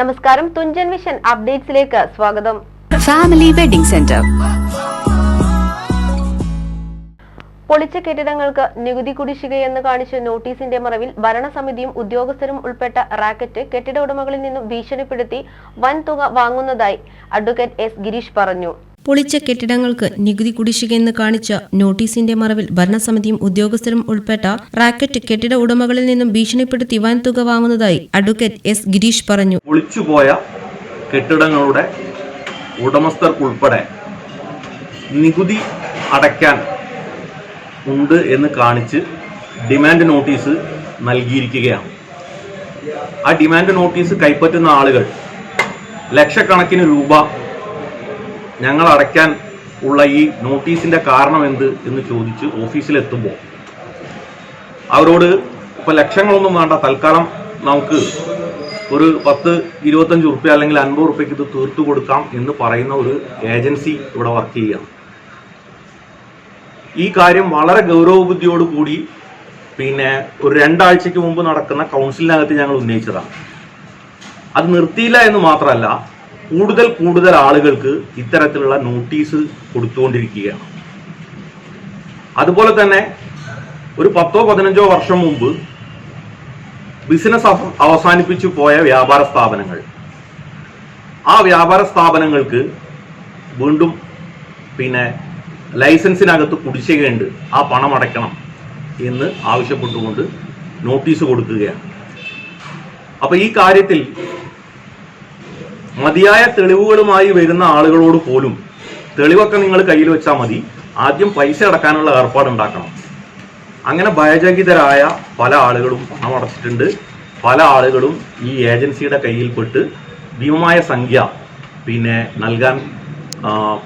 നമസ്കാരം തുഞ്ചൻ വിഷൻ അപ്ഡേറ്റ്സിലേക്ക് സ്വാഗതം. Family wedding centre പൊളിച്ച കെട്ടിടങ്ങൾക്ക് നികുതി കുടിശ്ശികയെന്ന് കാണിച്ച് നോട്ടീസിന്റെ മറവിൽ ഭരണസമിതിയും ഉദ്യോഗസ്ഥരും ഉൾപ്പെട്ട റാക്കറ്റ് കെട്ടിട ഉടമകളിൽ നിന്നും ഭീഷണിപ്പെടുത്തി വൻ തുക വാങ്ങുന്നതായി അഡ്വക്കേറ്റ് എസ് ഗിരീഷ് പറഞ്ഞു. പൊളിച്ച കെട്ടിടങ്ങൾക്ക് നികുതി കുടിശ്ശികയെന്ന് കാണിച്ച നോട്ടീസിന്റെ മറവിൽ ഭരണസമിതിയും ഉദ്യോഗസ്ഥരും ഉൾപ്പെട്ട റാക്കറ്റ് കെട്ടിട ഉടമകളിൽ നിന്നും ഭീഷണിപ്പെടുത്തി വൻ തുക വാങ്ങുന്നതായി അഡ്വക്കേറ്റ് എസ് ഗിരീഷ് പറഞ്ഞു. പൊളിച്ചുപോയ കെട്ടിടങ്ങളുടെ ഉടമസ്ഥർക്കുൾപ്പെടെ നികുതി അടയ്ക്കാൻ ഉണ്ട് എന്ന് കാണിച്ച് ഡിമാൻഡ് നോട്ടീസ് നൽകിയിരിക്കുകയാണ്. ആ ഡിമാൻഡ് നോട്ടീസ് കൈപ്പറ്റുന്ന ആളുകൾ ലക്ഷക്കണക്കിന് രൂപ ഞങ്ങൾ അടയ്ക്കാൻ ഉള്ള ഈ നോട്ടീസിന്റെ കാരണം എന്ത് എന്ന് ചോദിച്ച് ഓഫീസിലെത്തുമ്പോൾ അവരോട് ഇപ്പം ലക്ഷങ്ങളൊന്നും വേണ്ട തൽക്കാലം നമുക്ക് ഒരു പത്ത് ഇരുപത്തഞ്ച് ഉറുപ്പ്യ അല്ലെങ്കിൽ അൻപത് ഉറുപ്പ്യക്ക് ഇത് തീർത്തു കൊടുക്കാം എന്ന് പറയുന്ന ഒരു ഏജൻസി ഇവിടെ വർക്ക് ചെയ്യുകയാണ്. ഈ കാര്യം വളരെ ഗൗരവബുദ്ധിയോടുകൂടി പിന്നെ ഒരു രണ്ടാഴ്ചയ്ക്ക് മുമ്പ് നടക്കുന്ന കൗൺസിലിനകത്ത് ഞങ്ങൾ ഉന്നയിച്ചതാണ്. അത് നിർത്തിയില്ല എന്ന് മാത്രമല്ല കൂടുതൽ കൂടുതൽ ആളുകൾക്ക് ഇത്തരത്തിലുള്ള നോട്ടീസ് കൊടുത്തുകൊണ്ടിരിക്കുകയാണ്. അതുപോലെ തന്നെ ഒരു പത്തോ പതിനഞ്ചോ വർഷം മുമ്പ് ബിസിനസ് അവ- അവസാനിപ്പിച്ചു പോയ വ്യാപാര സ്ഥാപനങ്ങൾ. ആ വ്യാപാര സ്ഥാപനങ്ങൾക്ക് വീണ്ടും പിന്നെ ലൈസൻസിനകത്ത് കുടിശ്ശികയുണ്ട്. ആ പണം അടയ്ക്കണം എന്ന് ആവശ്യപ്പെട്ടുകൊണ്ട് നോട്ടീസ് കൊടുക്കുകയാണ്. അപ്പോൾ ഈ കാര്യത്തിൽ മതിയായ തെളിവുകളുമായി വരുന്ന ആളുകളോട് പോലും തെളിവൊക്കെ നിങ്ങൾ കയ്യിൽ വെച്ചാൽ മതി. ആദ്യം പൈസ അടക്കാനുള്ള ഏർപ്പാടുണ്ടാക്കണം അങ്ങനെ ഭയചകിതരായ പല ആളുകളും പണം അടച്ചിട്ടുണ്ട്. പല ആളുകളും ഈ ഏജൻസിയുടെ കയ്യിൽപ്പെട്ട് ഭീമമായ സംഖ്യ പിന്നെ നൽകാൻ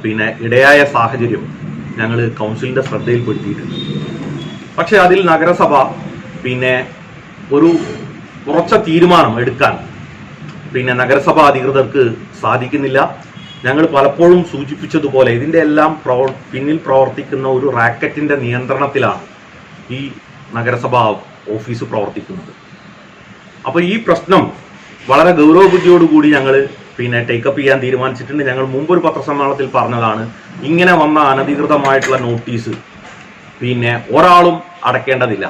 പിന്നെ ഇടയായ സാഹചര്യം ഞങ്ങൾ കൗൺസിലിന്റെ ശ്രദ്ധയിൽപ്പെടുത്തിയിട്ടുണ്ട്. പക്ഷെ അതിൽ നഗരസഭ പിന്നെ ഒരു ഉറച്ച തീരുമാനം എടുക്കാൻ പിന്നെ നഗരസഭാ അധികൃതർക്ക് സാധിക്കുന്നില്ല. ഞങ്ങൾ പലപ്പോഴും സൂചിപ്പിച്ചതുപോലെ ഇതിന്റെ എല്ലാം പ്രവർ പിന്നിൽ പ്രവർത്തിക്കുന്ന ഒരു റാക്കറ്റിന്റെ നിയന്ത്രണത്തിലാണ് ഈ നഗരസഭാ ഓഫീസ് പ്രവർത്തിക്കുന്നത്. അപ്പോൾ ഈ പ്രശ്നം വളരെ ഗൗരവബുദ്ധിയോടുകൂടി ഞങ്ങൾ പിന്നെ ടേക്കപ്പ് ചെയ്യാൻ തീരുമാനിച്ചിട്ടുണ്ട്. ഞങ്ങൾ മുമ്പൊരു പത്രസമ്മേളനത്തിൽ പറഞ്ഞതാണ് ഇങ്ങനെ വന്ന അനധികൃതമായിട്ടുള്ള നോട്ടീസ് പിന്നെ ഒരാളും അടയ്ക്കേണ്ടതില്ല.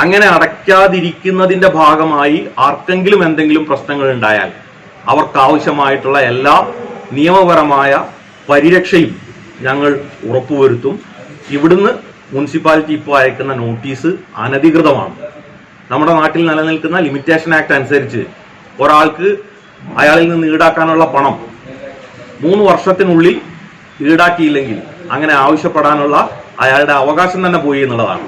അങ്ങനെ അടയ്ക്കാതിരിക്കുന്നതിന്റെ ഭാഗമായി ആർക്കെങ്കിലും എന്തെങ്കിലും പ്രശ്നങ്ങൾ ഉണ്ടായാൽ അവർക്ക് ആവശ്യമായിട്ടുള്ള എല്ലാ നിയമപരമായ പരിരക്ഷയും ഞങ്ങൾ ഉറപ്പുവരുത്തും. ഇവിടുന്ന് മുനിസിപ്പാലിറ്റി ഇപ്പോൾ അയക്കുന്ന നോട്ടീസ് അനധികൃതമാണ്. നമ്മുടെ നാട്ടിൽ നിലനിൽക്കുന്ന ലിമിറ്റേഷൻ ആക്ട് അനുസരിച്ച് ഒരാൾക്ക് അയാളിൽ നിന്ന് ഈടാക്കാനുള്ള പണം മൂന്ന് വർഷത്തിനുള്ളിൽ ഈടാക്കിയില്ലെങ്കിൽ അങ്ങനെ ആവശ്യപ്പെടാനുള്ള അയാളുടെ അവകാശം തന്നെ പോയി എന്നുള്ളതാണ്.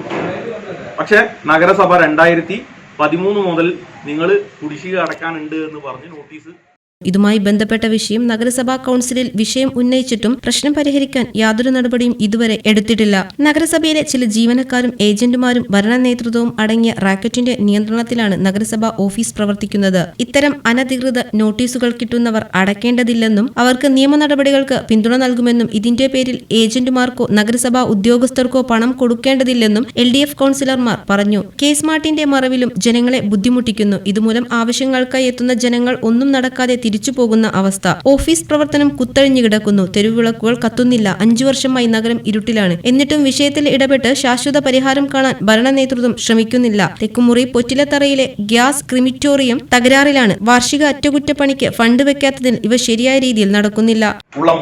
പക്ഷെ നഗരസഭ രണ്ടായിരത്തി പതിമൂന്ന് മുതൽ നിങ്ങൾ കുടിശ്ശിക അടക്കാനുണ്ട് എന്ന് പറഞ്ഞ് നോട്ടീസ് ഇതുമായി ബന്ധപ്പെട്ട വിഷയം നഗരസഭാ കൌൺസിലിൽ വിഷയം ഉന്നയിച്ചിട്ടും പ്രശ്നം പരിഹരിക്കാൻ യാതൊരു നടപടിയും ഇതുവരെ എടുത്തിട്ടില്ല. നഗരസഭയിലെ ചില ജീവനക്കാരും ഏജന്റുമാരും ഭരണ നേതൃത്വവും അടങ്ങിയ റാക്കറ്റിന്റെ നിയന്ത്രണത്തിലാണ് നഗരസഭാ ഓഫീസ് പ്രവർത്തിക്കുന്നത്. ഇത്തരം അനധികൃത നോട്ടീസുകൾ കിട്ടുന്നവർ അടയ്ക്കേണ്ടതില്ലെന്നും അവർക്ക് നിയമ നടപടികൾക്ക് പിന്തുണ നൽകുമെന്നും ഇതിന്റെ പേരിൽ ഏജന്റുമാർക്കോ നഗരസഭാ ഉദ്യോഗസ്ഥർക്കോ പണം കൊടുക്കേണ്ടതില്ലെന്നും എൽ ഡി എഫ് കൌൺസിലർമാർ പറഞ്ഞു. കേസ് മാർട്ടിന്റെ മറവിലും ജനങ്ങളെ ബുദ്ധിമുട്ടിക്കുന്നു. ഇതുമൂലം ആവശ്യങ്ങൾക്കായി എത്തുന്ന ജനങ്ങൾ ഒന്നും നടക്കാതെ തിരിച്ചു പോകുന്ന അവസ്ഥ. ഓഫീസ് പ്രവർത്തനം കുത്തഴിഞ്ഞു കിടക്കുന്നു. തെരുവിളക്കുകൾ കത്തുന്നില്ല. അഞ്ചു വർഷമായി നഗരം ഇരുട്ടിലാണ്. എന്നിട്ടും വിഷയത്തിൽ ഇടപെട്ട് ശാശ്വത പരിഹാരം കാണാൻ ഭരണ നേതൃത്വം ശ്രമിക്കുന്നില്ല. തെക്കുമുറി പൊറ്റിലത്തറയിലെ ഗ്യാസ് ക്രിമിറ്റോറിയം തകരാറിലാണ്. വാർഷിക അറ്റകുറ്റപ്പണിക്ക് ഫണ്ട് വെക്കാത്തതിൽ ഇവ ശരിയായ രീതിയിൽ നടക്കുന്നില്ല. ഉള്ള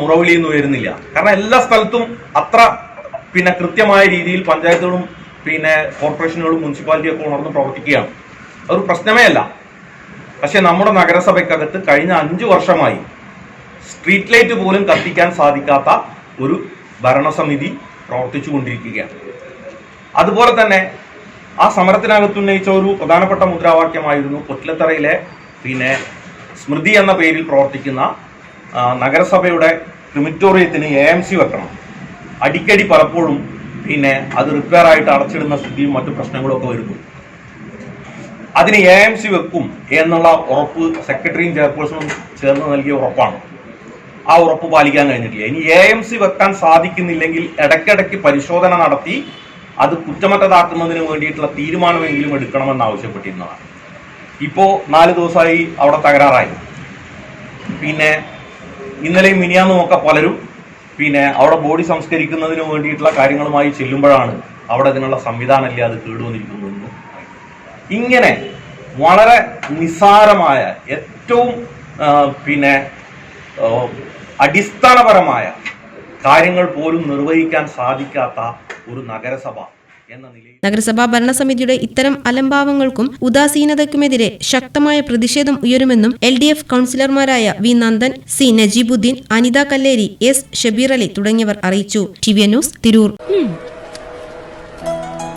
വരുന്നില്ല കാരണം എല്ലാ സ്ഥലത്തും അത്ര പിന്നെ കൃത്യമായ രീതിയിൽ പഞ്ചായത്തുകളും പിന്നെ കോർപ്പറേഷനുകളും മുനിസിപ്പാലിറ്റിയൊക്കെ ഉണർന്ന് പ്രവർത്തിക്കുകയാണ്. അതൊരു പ്രശ്നമേ അല്ല. പക്ഷെ നമ്മുടെ നഗരസഭയ്ക്കകത്ത് കഴിഞ്ഞ അഞ്ചു വർഷമായി സ്ട്രീറ്റ് ലൈറ്റ് പോലും കത്തിക്കാൻ സാധിക്കാത്ത ഒരു ഭരണസമിതി പ്രവർത്തിച്ചു കൊണ്ടിരിക്കുകയാണ് അതുപോലെ തന്നെ ആ സമരത്തിനകത്ത് ഉന്നയിച്ച ഒരു പ്രധാനപ്പെട്ട മുദ്രാവാക്യമായിരുന്നു പൊറ്റിലത്തറയിലെ പിന്നെ സ്മൃതി എന്ന പേരിൽ പ്രവർത്തിക്കുന്ന നഗരസഭയുടെ ക്രിമിറ്റോറിയത്തിന് എ എം സി വെക്കണം. അടിക്കടി പലപ്പോഴും പിന്നെ അത് റിപ്പയർ ആയിട്ട് അടച്ചിടുന്ന സ്ഥിതിയും മറ്റു പ്രശ്നങ്ങളും ഒക്കെ വരുന്നു. അതിന് എ എം സി വെക്കും എന്നുള്ള ഉറപ്പ് സെക്രട്ടറിയും ചെയർപേഴ്സണും ചേർന്ന് നൽകിയ ഉറപ്പാണ്. ആ ഉറപ്പ് പാലിക്കാൻ കഴിഞ്ഞിട്ടില്ല. ഇനി എ എം സി വെക്കാൻ സാധിക്കുന്നില്ലെങ്കിൽ ഇടയ്ക്കിടയ്ക്ക് പരിശോധന നടത്തി അത് കുറ്റമറ്റതാക്കുന്നതിന് വേണ്ടിയിട്ടുള്ള തീരുമാനമെങ്കിലും എടുക്കണമെന്ന് ആവശ്യപ്പെട്ടിരുന്നതാണ്. ഇപ്പോൾ നാല് ദിവസമായി അവിടെ തകരാറായി. പിന്നെ ഇന്നലെയും നോക്ക പലരും പിന്നെ അവിടെ ബോഡി സംസ്കരിക്കുന്നതിന് വേണ്ടിയിട്ടുള്ള കാര്യങ്ങളുമായി ചെല്ലുമ്പോഴാണ് അവിടെ അതിനുള്ള സംവിധാനമില്ല അത് കേടുവന്നിരിക്കുന്നു ഇങ്ങനെ വളരെ നിസ്സാരമായ ഏറ്റവും പിന്നെ അടിസ്ഥാനപരമായ കാര്യങ്ങൾ പോലും നിർവഹിക്കാൻ സാധിക്കാത്ത ഒരു നഗരസഭ എന്ന നിലയിൽ നഗരസഭാ ഭരണസമിതിയുടെ ഇത്തരം അലംഭാവങ്ങൾക്കും ഉദാസീനതയ്ക്കുമെതിരെ ശക്തമായ പ്രതിഷേധം ഉയരുമെന്നും L D F കൌൺസിലർമാരായ V Nandan C Najeebuddin Anitha Kalleri S Shabeer Ali തുടങ്ങിയവർ അറിയിച്ചു. T V news Tirur.